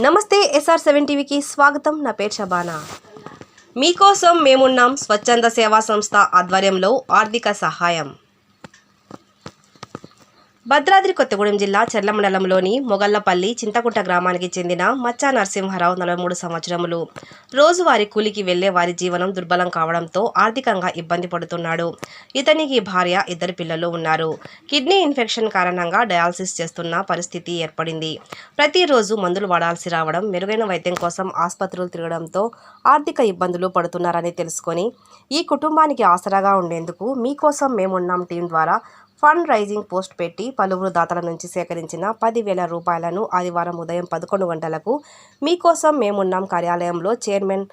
నమస్తే SR seven టీవీకి స్వాగతం. నా పేరు షబానా. మీకోసం మేమున్నాం స్వచ్ఛంద సేవా సంస్థ ఆధ్వర్యంలో ఆర్థిక సహాయం. భద్రాద్రి కొత్తగూడెం జిల్లా చెర్ల మండలంలోని మొగళ్ళపల్లి చింతకుంట గ్రామానికి చెందిన మచ్చా నరసింహారావు నలభై మూడు సంవత్సరములు. రోజువారి కూలికి వెళ్ళే వారి జీవనం దుర్బలం కావడంతో ఆర్థికంగా ఇబ్బంది పడుతున్నాడు. ఇతనికి భార్య ఇద్దరు పిల్లలు ఉన్నారు. కిడ్నీ ఇన్ఫెక్షన్ కారణంగా డయాలసిస్ చేస్తున్న పరిస్థితి ఏర్పడింది. ప్రతిరోజు మందులు వాడాల్సి రావడం మెరుగైన వైద్యం కోసం ఆసుపత్రులు తిరగడంతో ఆర్థిక ఇబ్బందులు పడుతున్నారని తెలుసుకొని ఈ కుటుంబానికి ఆసరాగా ఉండేందుకు మీకోసం మేమున్నాం టీం ద్వారా ఫండ్ రైజింగ్ పోస్ట్ పెట్టి పలువురు దాతల నుంచి సేకరించిన పదివేల రూపాయలను ఆదివారం ఉదయం పదకొండు గంటలకు మీకోసం మేమున్నాం కార్యాలయంలో చైర్మన్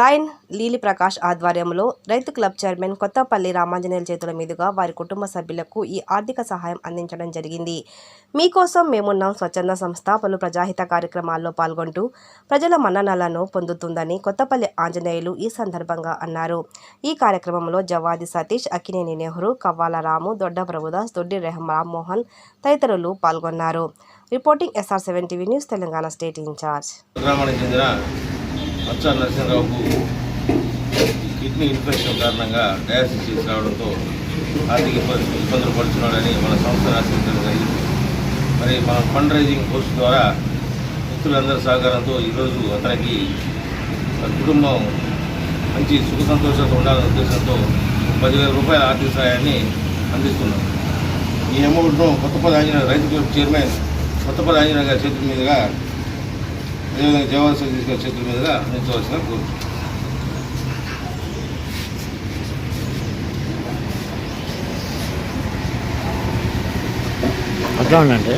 లైన్ లీలి ప్రకాష్ ఆధ్వర్యంలో రైతు క్లబ్ చైర్మన్ కొత్తపల్లి రామాంజనేయుల చేతుల మీదుగా వారి కుటుంబ సభ్యులకు ఈ ఆర్థిక సహాయం అందించడం జరిగింది. మీకోసం మేమున్నాం స్వచ్ఛంద సంస్థ పలు ప్రజాహిత కార్యక్రమాల్లో పాల్గొంటూ ప్రజల మన్ననలను పొందుతుందని కొత్తపల్లి ఆంజనేయులు ఈ సందర్భంగా అన్నారు. ఈ కార్యక్రమంలో జవాది సతీష్ అక్కినేని నెహ్రూ కవ్వాల రాము దొడ్డ ప్రభుదాస్ దొడ్డి రెహం రామ్మోహన్ తదితరులు పాల్గొన్నారు. Reporting SR seven TV news Telangana state incharge. Macha నరసింహరావుకు kidney infection కారణంగా డయాలసిస్ చేసి రావడంతో ఆర్థిక ఇబ్బంది ఇబ్బందులు పడుతున్నాడని మన సంస్థ ఆశ్రయించడం జరిగింది మరి మన ఫండ్ రైజింగ్ పోస్ట్ ద్వారా మిత్రులందరి సహకారంతో ఈరోజు అతనికి కుటుంబం మంచి సుఖ సంతోషాలతో ఉండాలనే ఉద్దేశంతో పదివేల రూపాయల ఆర్థిక సహాయాన్ని అందిస్తున్నాం. ఈ అమౌంట్ను కొత్తపల్లి ఆంజనేయ రైతు క్లబ్ చైర్మన్ కొత్తపల్లి ఆంజనేయ గారి చేతుల మీదుగా అదేవిధంగా జవహర్ సతీష్ చేతుల మీదుగా ఉంచవలసిన కోరుతున్నాను అట్లా ఉండండి